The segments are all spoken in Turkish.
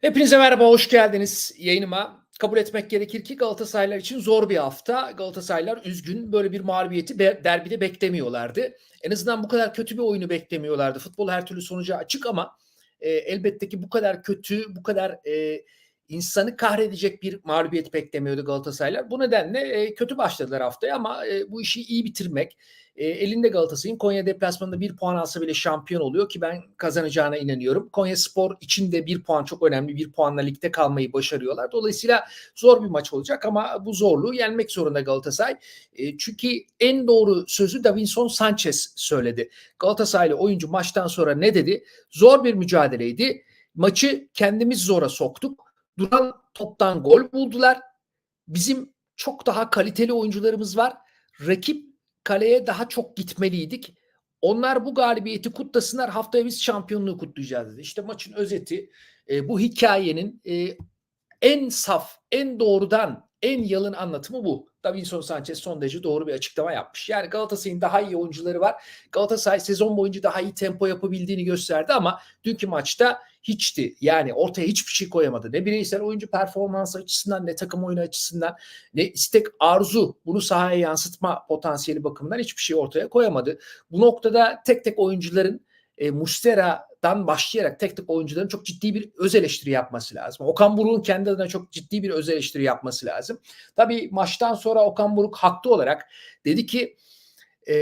Hepinize merhaba, hoş geldiniz yayınıma. Kabul etmek gerekir ki Galatasaraylar için zor bir hafta. Galatasaraylar üzgün böyle bir mağlubiyeti derbide beklemiyorlardı. En azından bu kadar kötü bir oyunu beklemiyorlardı. Futbol her türlü sonuca açık ama e, elbette ki bu kadar kötü, bu kadar e, insanı kahredecek bir mağlubiyet beklemiyordu Galatasaraylar. Bu nedenle e, kötü başladılar haftaya ama e, bu işi iyi bitirmek, e, elinde Galatasaray'ın Konya deplasmanında bir puan alsa bile şampiyon oluyor ki ben kazanacağına inanıyorum. Konya Spor için de bir puan çok önemli. Bir puanla ligde kalmayı başarıyorlar. Dolayısıyla zor bir maç olacak ama bu zorluğu yenmek zorunda Galatasaray. E, çünkü en doğru sözü Davinson Sanchez söyledi. Galatasaraylı oyuncu maçtan sonra ne dedi? Zor bir mücadeleydi. Maçı kendimiz zora soktuk. Duran toptan gol buldular. Bizim çok daha kaliteli oyuncularımız var. Rakip kaleye daha çok gitmeliydik. Onlar bu galibiyeti kutlasınlar. Haftaya biz şampiyonluğu kutlayacağız dedi. İşte maçın özeti e, bu hikayenin e, en saf, en doğrudan, en yalın anlatımı bu. Davinson Sanchez son derece doğru bir açıklama yapmış. Yani Galatasaray'ın daha iyi oyuncuları var. Galatasaray sezon boyunca daha iyi tempo yapabildiğini gösterdi ama dünkü maçta hiçti. Yani ortaya hiçbir şey koyamadı. Ne bireysel oyuncu performansı açısından ne takım oyunu açısından ne istek arzu bunu sahaya yansıtma potansiyeli bakımından hiçbir şey ortaya koyamadı. Bu noktada tek tek oyuncuların e, Mustera'dan başlayarak tek tek oyuncuların çok ciddi bir öz eleştiri yapması lazım. Okan Buruk'un kendi adına çok ciddi bir öz eleştiri yapması lazım. Tabii maçtan sonra Okan Buruk haklı olarak dedi ki e,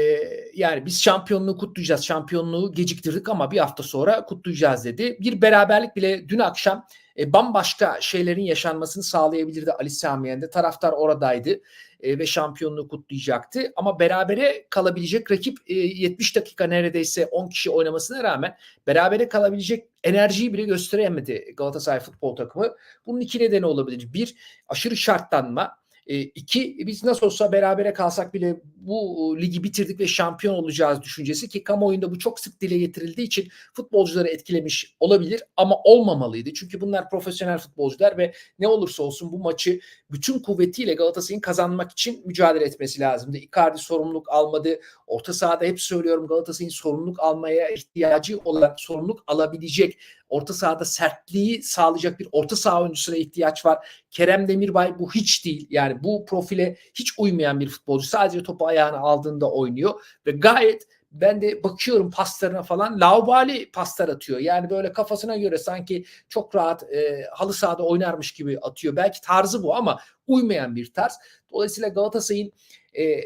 yani biz şampiyonluğu kutlayacağız. Şampiyonluğu geciktirdik ama bir hafta sonra kutlayacağız dedi. Bir beraberlik bile dün akşam e, bambaşka şeylerin yaşanmasını sağlayabilirdi Ali Samiyen'de. Taraftar oradaydı e, ve şampiyonluğu kutlayacaktı. Ama berabere kalabilecek rakip e, 70 dakika neredeyse 10 kişi oynamasına rağmen berabere kalabilecek enerjiyi bile gösteremedi Galatasaray futbol takımı. Bunun iki nedeni olabilir. Bir, aşırı şartlanma. E, iki, biz nasıl olsa berabere kalsak bile bu ligi bitirdik ve şampiyon olacağız düşüncesi ki kamuoyunda bu çok sık dile getirildiği için futbolcuları etkilemiş olabilir ama olmamalıydı. Çünkü bunlar profesyonel futbolcular ve ne olursa olsun bu maçı bütün kuvvetiyle Galatasaray'ın kazanmak için mücadele etmesi lazımdı. Icardi sorumluluk almadı. Orta sahada hep söylüyorum Galatasaray'ın sorumluluk almaya ihtiyacı olan, sorumluluk alabilecek orta sahada sertliği sağlayacak bir orta saha oyuncusuna ihtiyaç var. Kerem Demirbay bu hiç değil. Yani bu profile hiç uymayan bir futbolcu. Sadece topu ayağına aldığında oynuyor ve gayet ben de bakıyorum paslarına falan laubali paslar atıyor. Yani böyle kafasına göre sanki çok rahat e, halı sahada oynarmış gibi atıyor. Belki tarzı bu ama uymayan bir tarz. Dolayısıyla Galatasaray'ın e,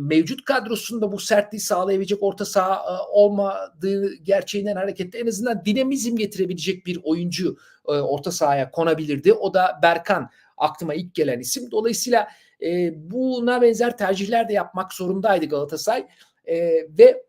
mevcut kadrosunda bu sertliği sağlayabilecek orta saha e, olmadığı gerçeğinden hareketle en azından dinamizm getirebilecek bir oyuncu e, orta sahaya konabilirdi. O da Berkan aklıma ilk gelen isim. Dolayısıyla e, buna benzer tercihler de yapmak zorundaydı Galatasaray e, ve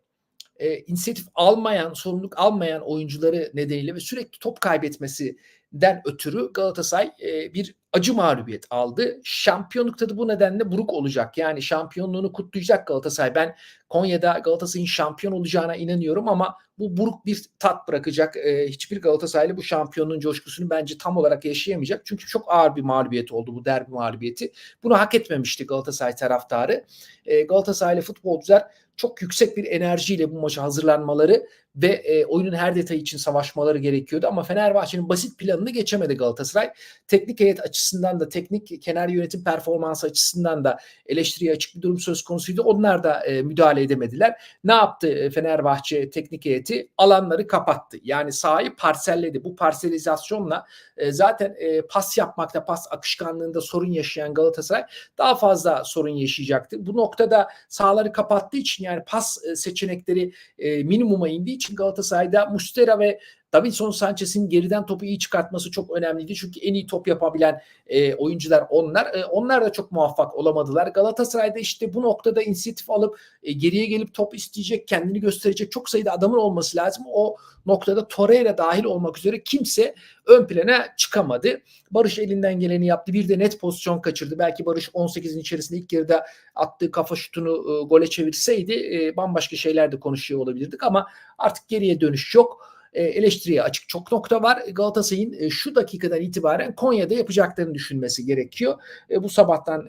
e, inisiyatif almayan, sorumluluk almayan oyuncuları nedeniyle ve sürekli top kaybetmesinden ötürü Galatasaray e, bir acı mağlubiyet aldı. Şampiyonluk tadı bu nedenle buruk olacak. Yani şampiyonluğunu kutlayacak Galatasaray. Ben Konya'da Galatasaray'ın şampiyon olacağına inanıyorum ama bu buruk bir tat bırakacak. E, hiçbir Galatasaraylı bu şampiyonluğun coşkusunu bence tam olarak yaşayamayacak. Çünkü çok ağır bir mağlubiyet oldu bu derbi mağlubiyeti. Bunu hak etmemişti Galatasaray taraftarı. E, Galatasaraylı futbolcular çok yüksek bir enerjiyle bu maça hazırlanmaları ve e, oyunun her detayı için savaşmaları gerekiyordu. Ama Fenerbahçe'nin basit planını geçemedi Galatasaray. Teknik heyet açısından da teknik kenar yönetim performansı açısından da eleştiriye açık bir durum söz konusuydu. Onlar da e, müdahale edemediler. Ne yaptı e, Fenerbahçe teknik heyeti? Alanları kapattı. Yani sahayı parselledi. Bu parselizasyonla e, zaten e, pas yapmakta, pas akışkanlığında sorun yaşayan Galatasaray daha fazla sorun yaşayacaktı. Bu noktada sahaları kapattığı için yani pas e, seçenekleri e, minimuma indiği için Galatasaray'da Mustera ve Davinson Sanchez'in geriden topu iyi çıkartması çok önemliydi. Çünkü en iyi top yapabilen e, oyuncular onlar. E, onlar da çok muvaffak olamadılar. Galatasaray'da işte bu noktada inisiyatif alıp e, geriye gelip top isteyecek, kendini gösterecek çok sayıda adamın olması lazım. O noktada Torreira dahil olmak üzere kimse ön plana çıkamadı. Barış elinden geleni yaptı. Bir de net pozisyon kaçırdı. Belki Barış 18'in içerisinde ilk yarıda attığı kafa şutunu e, gole çevirseydi e, bambaşka şeyler de konuşuyor olabilirdik ama artık geriye dönüş yok e, eleştiriye açık çok nokta var. Galatasaray'ın e, şu dakikadan itibaren Konya'da yapacaklarını düşünmesi gerekiyor. E, bu sabahtan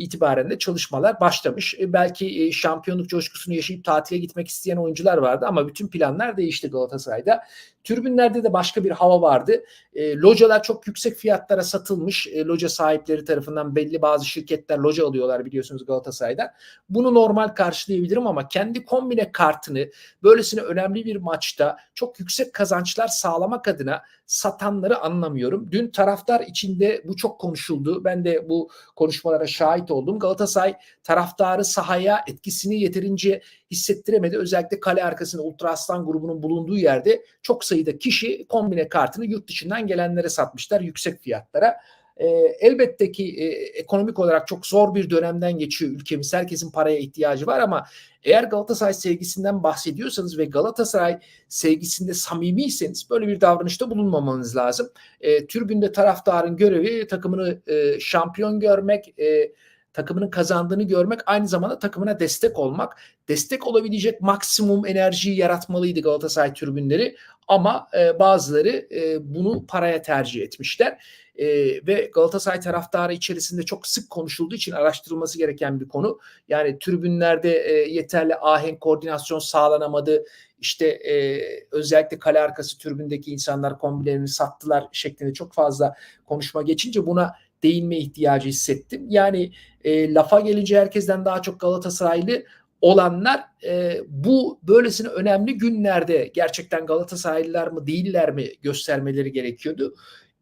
itibaren de çalışmalar başlamış. E, belki e, şampiyonluk coşkusunu yaşayıp tatile gitmek isteyen oyuncular vardı ama bütün planlar değişti Galatasaray'da. Tribünlerde de başka bir hava vardı. E, localar çok yüksek fiyatlara satılmış. E, loca sahipleri tarafından belli bazı şirketler loca alıyorlar biliyorsunuz Galatasaray'da. Bunu normal karşılayabilirim ama kendi kombine kartını böylesine önemli bir maçta çok yüksek kazançlar sağlamak adına satanları anlamıyorum. Dün taraftar içinde bu çok konuşuldu. Ben de bu konuşmalara şahit oldum. Galatasaray taraftarı sahaya etkisini yeterince hissettiremedi. Özellikle kale arkasında Ultra Aslan grubunun bulunduğu yerde çok sayıda kişi kombine kartını yurt dışından gelenlere satmışlar yüksek fiyatlara. E, elbette ki e, ekonomik olarak çok zor bir dönemden geçiyor ülkemiz. Herkesin paraya ihtiyacı var ama eğer Galatasaray sevgisinden bahsediyorsanız ve Galatasaray sevgisinde samimiyseniz böyle bir davranışta bulunmamanız lazım. E, tribünde taraftarın görevi takımını e, şampiyon görmek, e, takımının kazandığını görmek aynı zamanda takımına destek olmak. Destek olabilecek maksimum enerjiyi yaratmalıydı Galatasaray tribünleri ama e, bazıları e, bunu paraya tercih etmişler. E, ve Galatasaray taraftarı içerisinde çok sık konuşulduğu için araştırılması gereken bir konu. Yani tribünlerde e, yeterli ahenk koordinasyon sağlanamadı. İşte e, özellikle kale arkası tribündeki insanlar kombilerini sattılar şeklinde çok fazla konuşma geçince buna değinme ihtiyacı hissettim. Yani e, lafa gelince herkesten daha çok Galatasaraylı olanlar e, bu böylesine önemli günlerde gerçekten Galatasaraylılar mı değiller mi göstermeleri gerekiyordu.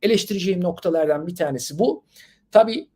Eleştireceğim noktalardan bir tanesi bu. Tabii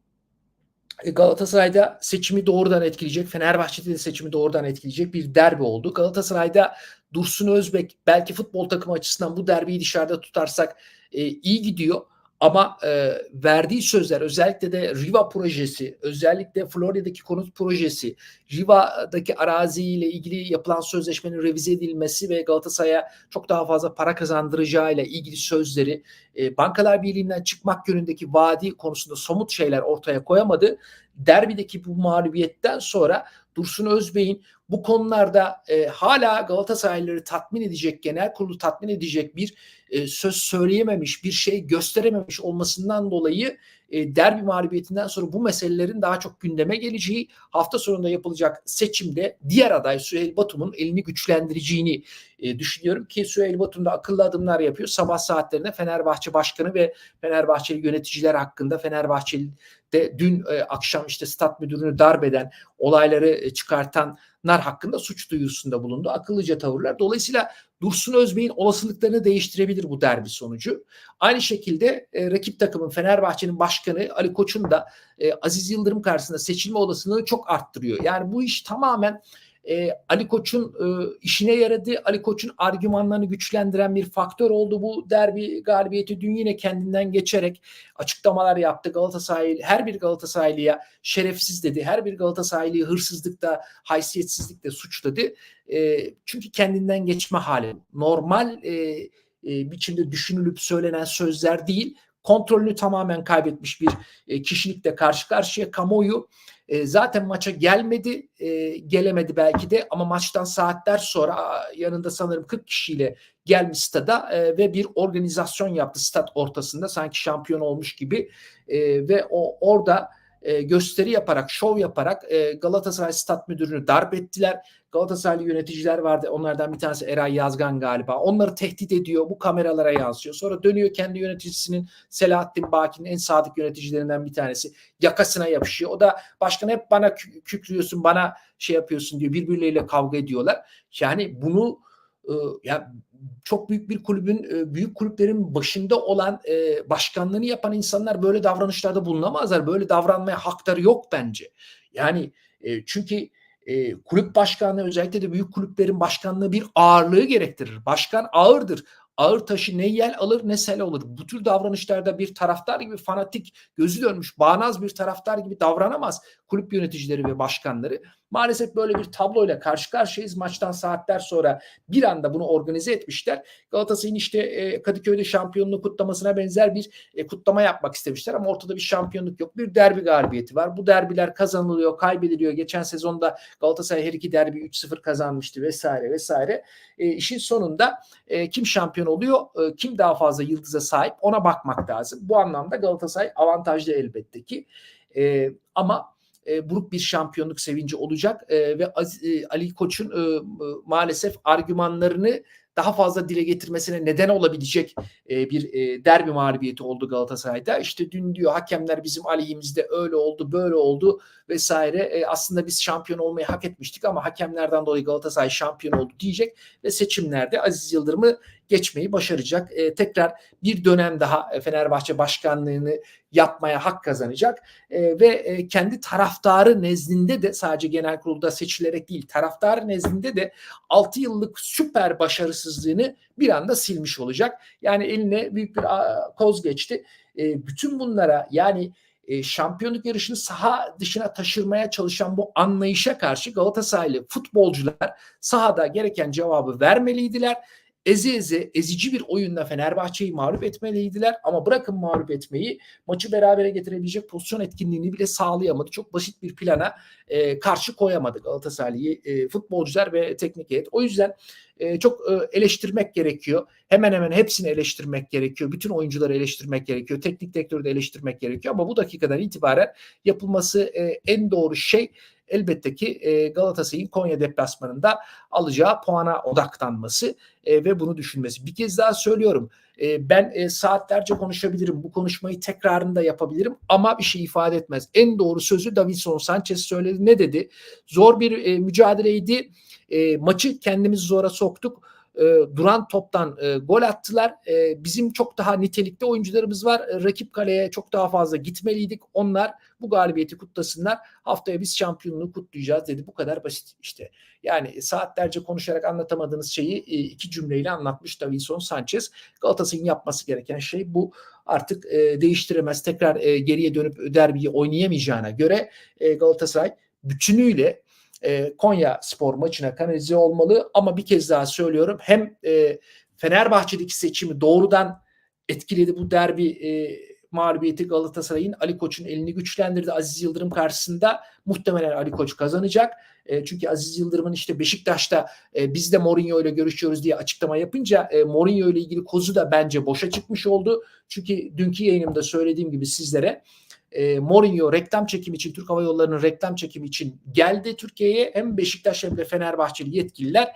e, Galatasaray'da seçimi doğrudan etkileyecek, Fenerbahçe'de de seçimi doğrudan etkileyecek bir derbi oldu. Galatasaray'da Dursun Özbek belki futbol takımı açısından bu derbiyi dışarıda tutarsak e, iyi gidiyor. Ama e, verdiği sözler özellikle de Riva projesi, özellikle Florya'daki konut projesi, Riva'daki araziyle ilgili yapılan sözleşmenin revize edilmesi ve Galatasaray'a çok daha fazla para kazandıracağıyla ilgili sözleri e, Bankalar Birliği'nden çıkmak yönündeki vaadi konusunda somut şeyler ortaya koyamadı. Derbideki bu mağlubiyetten sonra Dursun Özbey'in bu konularda e, hala Galatasaraylıları tatmin edecek, genel kurulu tatmin edecek bir e, söz söyleyememiş, bir şey gösterememiş olmasından dolayı e, derbi mağlubiyetinden sonra bu meselelerin daha çok gündeme geleceği, hafta sonunda yapılacak seçimde diğer aday Süheyl Batum'un elini güçlendireceğini e, düşünüyorum ki Süheyl Batum da akıllı adımlar yapıyor. Sabah saatlerinde Fenerbahçe Başkanı ve Fenerbahçeli yöneticiler hakkında Fenerbahçeli de dün e, akşam işte stat müdürünü darbeden, olayları e, çıkartanlar hakkında suç duyurusunda bulundu. Akıllıca tavırlar. Dolayısıyla Dursun Özbey'in olasılıklarını değiştirebilir bu derbi sonucu. Aynı şekilde e, rakip takımın Fenerbahçe'nin başkanı Ali Koç'un da e, Aziz Yıldırım karşısında seçilme olasılığını çok arttırıyor. Yani bu iş tamamen e, Ali Koç'un e, işine yaradı. Ali Koç'un argümanlarını güçlendiren bir faktör oldu bu derbi galibiyeti. Dün yine kendinden geçerek açıklamalar yaptı. Galatasaray her bir Galatasaraylıya şerefsiz dedi. Her bir Galatasaraylı'yı hırsızlıkta, haysiyetsizlikte suçladı. E, çünkü kendinden geçme hali. Normal e, e, biçimde düşünülüp söylenen sözler değil kontrolünü tamamen kaybetmiş bir e, kişilikle karşı karşıya kamuoyu e, zaten maça gelmedi, e, gelemedi belki de ama maçtan saatler sonra yanında sanırım 40 kişiyle gelmiş stada e, ve bir organizasyon yaptı stat ortasında sanki şampiyon olmuş gibi e, ve o orada e, gösteri yaparak, şov yaparak e, Galatasaray stat müdürünü darp ettiler. Galatasaraylı yöneticiler vardı. Onlardan bir tanesi Eray Yazgan galiba. Onları tehdit ediyor. Bu kameralara yansıyor. Sonra dönüyor kendi yöneticisinin Selahattin Baki'nin en sadık yöneticilerinden bir tanesi. Yakasına yapışıyor. O da başkan hep bana kükrüyorsun, bana şey yapıyorsun diyor. Birbirleriyle kavga ediyorlar. Yani bunu ya çok büyük bir kulübün büyük kulüplerin başında olan başkanlığını yapan insanlar böyle davranışlarda bulunamazlar. Böyle davranmaya hakları yok bence. Yani e, kulüp başkanlığı özellikle de büyük kulüplerin başkanlığı bir ağırlığı gerektirir. Başkan ağırdır ağır taşı ne yel alır ne sel olur. Bu tür davranışlarda bir taraftar gibi fanatik, gözü dönmüş, bağnaz bir taraftar gibi davranamaz kulüp yöneticileri ve başkanları. Maalesef böyle bir tabloyla karşı karşıyayız. Maçtan saatler sonra bir anda bunu organize etmişler. Galatasaray'ın işte e, Kadıköy'de şampiyonluğu kutlamasına benzer bir e, kutlama yapmak istemişler ama ortada bir şampiyonluk yok. Bir derbi galibiyeti var. Bu derbiler kazanılıyor, kaybediliyor. Geçen sezonda Galatasaray her iki derbi 3-0 kazanmıştı vesaire vesaire. E, işin sonunda e, kim şampiyon oluyor, kim daha fazla yıldıza sahip ona bakmak lazım. Bu anlamda Galatasaray avantajlı elbette ki. E, ama e, buruk bir şampiyonluk sevinci olacak e, ve Az- e, Ali Koç'un e, e, maalesef argümanlarını daha fazla dile getirmesine neden olabilecek e, bir e, derbi mağlubiyeti oldu Galatasaray'da. İşte dün diyor hakemler bizim aleyhimizde öyle oldu böyle oldu vesaire. E, aslında biz şampiyon olmayı hak etmiştik ama hakemlerden dolayı Galatasaray şampiyon oldu diyecek ve seçimlerde Aziz Yıldırım'ı geçmeyi başaracak. E, tekrar bir dönem daha e, Fenerbahçe başkanlığını yapmaya hak kazanacak e, ve e, kendi taraftarı nezdinde de sadece genel kurulda seçilerek değil taraftarı nezdinde de 6 yıllık süper başarısızlığını bir anda silmiş olacak. Yani eline büyük bir koz geçti. E, bütün bunlara yani e, şampiyonluk yarışını saha dışına taşırmaya çalışan bu anlayışa karşı Galatasaraylı futbolcular sahada gereken cevabı vermeliydiler eze eze ezici bir oyunla Fenerbahçe'yi mağlup etmeliydiler ama bırakın mağlup etmeyi maçı berabere getirebilecek pozisyon etkinliğini bile sağlayamadı. Çok basit bir plana e, karşı koyamadı Galatasaray'ı e, futbolcular ve teknik heyet. O yüzden e, çok e, eleştirmek gerekiyor. Hemen hemen hepsini eleştirmek gerekiyor. Bütün oyuncuları eleştirmek gerekiyor. Teknik direktörü de eleştirmek gerekiyor ama bu dakikadan itibaren yapılması e, en doğru şey elbette ki Galatasaray'ın Konya deplasmanında alacağı puana odaklanması ve bunu düşünmesi. Bir kez daha söylüyorum. Ben saatlerce konuşabilirim. Bu konuşmayı tekrarında yapabilirim ama bir şey ifade etmez. En doğru sözü Davinson Sanchez söyledi. Ne dedi? Zor bir mücadeleydi. Maçı kendimiz zora soktuk e, duran toptan e, gol attılar. E, bizim çok daha nitelikli oyuncularımız var. E, rakip kaleye çok daha fazla gitmeliydik. Onlar bu galibiyeti kutlasınlar. Haftaya biz şampiyonluğu kutlayacağız dedi. Bu kadar basit işte. Yani saatlerce konuşarak anlatamadığınız şeyi e, iki cümleyle anlatmış Davinson Sanchez. Galatasaray'ın yapması gereken şey bu. Artık e, değiştiremez. Tekrar e, geriye dönüp derbiyi oynayamayacağına göre e, Galatasaray bütünüyle e, Konya spor maçına kanalize olmalı ama bir kez daha söylüyorum hem e, Fenerbahçe'deki seçimi doğrudan etkiledi bu derbi e, mağlubiyeti Galatasaray'ın Ali Koç'un elini güçlendirdi Aziz Yıldırım karşısında muhtemelen Ali Koç kazanacak. E, çünkü Aziz Yıldırım'ın işte Beşiktaş'ta e, biz de Mourinho ile görüşüyoruz diye açıklama yapınca e, Mourinho ile ilgili kozu da bence boşa çıkmış oldu. Çünkü dünkü yayınımda söylediğim gibi sizlere e, Mourinho reklam çekimi için Türk Hava Yolları'nın reklam çekimi için geldi Türkiye'ye. Hem Beşiktaş hem de Fenerbahçeli yetkililer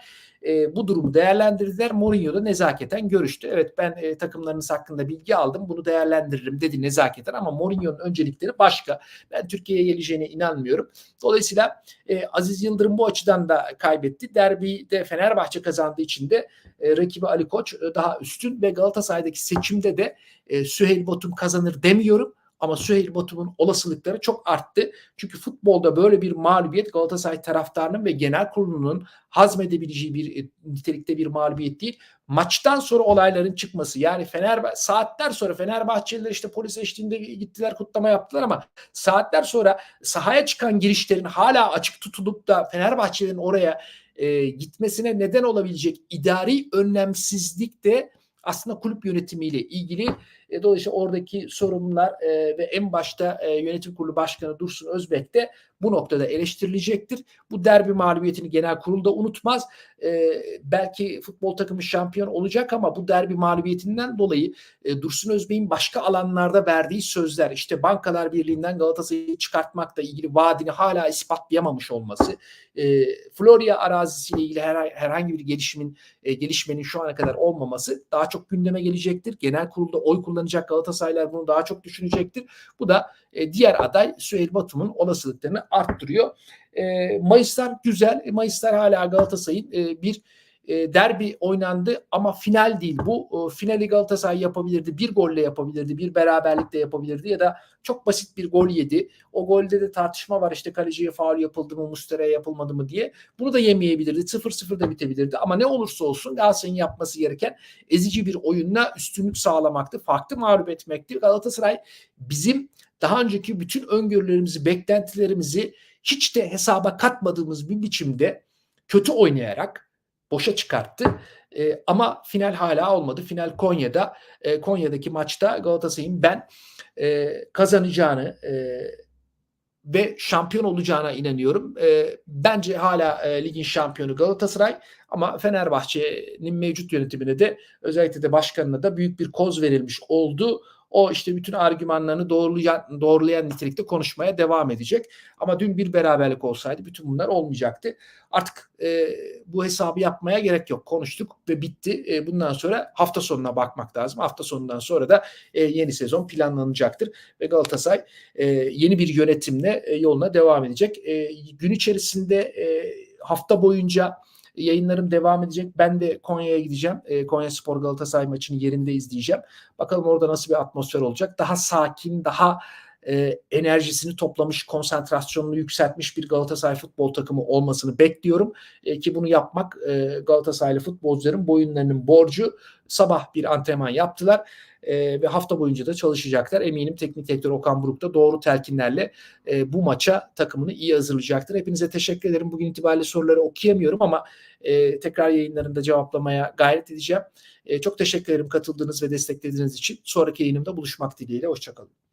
e, bu durumu değerlendirdiler. Mourinho da nezaketen görüştü. Evet ben e, takımlarınız hakkında bilgi aldım. Bunu değerlendiririm dedi nezaketen ama Mourinho'nun öncelikleri başka. Ben Türkiye'ye geleceğine inanmıyorum. Dolayısıyla e, Aziz Yıldırım bu açıdan da kaybetti. Derbide Fenerbahçe kazandığı için de e, rakibi Ali Koç e, daha üstün ve Galatasaray'daki seçimde de e, Süheyl Botum kazanır demiyorum ama Süheyl Batum'un olasılıkları çok arttı. Çünkü futbolda böyle bir mağlubiyet Galatasaray taraftarının ve genel kurulunun hazmedebileceği bir e, nitelikte bir mağlubiyet değil. Maçtan sonra olayların çıkması yani Fenerbahçe saatler sonra Fenerbahçeliler işte polis eşliğinde gittiler kutlama yaptılar ama saatler sonra sahaya çıkan girişlerin hala açık tutulup da Fenerbahçelerin oraya e, gitmesine neden olabilecek idari önlemsizlik de aslında kulüp yönetimiyle ilgili e, dolayısıyla oradaki sorunlar e, ve en başta e, yönetim kurulu başkanı Dursun Özbek de bu noktada eleştirilecektir. Bu derbi mağlubiyetini genel kurulda unutmaz. E, belki futbol takımı şampiyon olacak ama bu derbi mağlubiyetinden dolayı e, Dursun Özbek'in başka alanlarda verdiği sözler işte Bankalar Birliği'nden Galatasaray'ı çıkartmakla ilgili vaadini hala ispatlayamamış olması, e, Florya arazisiyle ilgili her, herhangi bir gelişimin e, gelişmenin şu ana kadar olmaması daha çok gündeme gelecektir. Genel kurulda oy kullanacak Galatasaraylar bunu daha çok düşünecektir. Bu da e, diğer aday Süheyl Batum'un olasılıklarını arttırıyor. E, Mayıslar güzel. E, Mayıslar hala Galatasaray'ın e, bir e, derbi oynandı ama final değil bu. E, finali Galatasaray yapabilirdi. Bir golle yapabilirdi. Bir beraberlikle yapabilirdi ya da çok basit bir gol yedi. O golde de tartışma var işte kaleciye faul yapıldı mı Mustera'ya yapılmadı mı diye. Bunu da yemeyebilirdi. 0-0 da bitebilirdi. Ama ne olursa olsun Galatasaray'ın yapması gereken ezici bir oyunla üstünlük sağlamaktı. Farklı mağlup etmekti. Galatasaray bizim daha önceki bütün öngörülerimizi, beklentilerimizi hiç de hesaba katmadığımız bir biçimde kötü oynayarak boşa çıkarttı. E, ama final hala olmadı. Final Konya'da. E, Konya'daki maçta Galatasaray'ın ben e, kazanacağını e, ve şampiyon olacağına inanıyorum. E, bence hala e, ligin şampiyonu Galatasaray ama Fenerbahçe'nin mevcut yönetimine de özellikle de başkanına da büyük bir koz verilmiş oldu. O işte bütün argümanlarını doğrulayan, doğrulayan nitelikte konuşmaya devam edecek. Ama dün bir beraberlik olsaydı bütün bunlar olmayacaktı. Artık e, bu hesabı yapmaya gerek yok. Konuştuk ve bitti. E, bundan sonra hafta sonuna bakmak lazım. Hafta sonundan sonra da e, yeni sezon planlanacaktır ve Galatasaray e, yeni bir yönetimle e, yoluna devam edecek. E, gün içerisinde e, hafta boyunca yayınlarım devam edecek. Ben de Konya'ya gideceğim. E, Konya Spor Galatasaray maçını yerinde izleyeceğim. Bakalım orada nasıl bir atmosfer olacak. Daha sakin, daha e, enerjisini toplamış, konsantrasyonunu yükseltmiş bir Galatasaray futbol takımı olmasını bekliyorum. E, ki bunu yapmak e, Galatasaraylı futbolcuların boyunlarının borcu. Sabah bir antrenman yaptılar e, ve hafta boyunca da çalışacaklar. Eminim teknik direktör Okan Buruk da doğru telkinlerle bu maça takımını iyi hazırlayacaktır. Hepinize teşekkür ederim. Bugün itibariyle soruları okuyamıyorum ama tekrar yayınlarında cevaplamaya gayret edeceğim. Çok teşekkür ederim katıldığınız ve desteklediğiniz için. Sonraki yayınımda buluşmak dileğiyle. Hoşçakalın.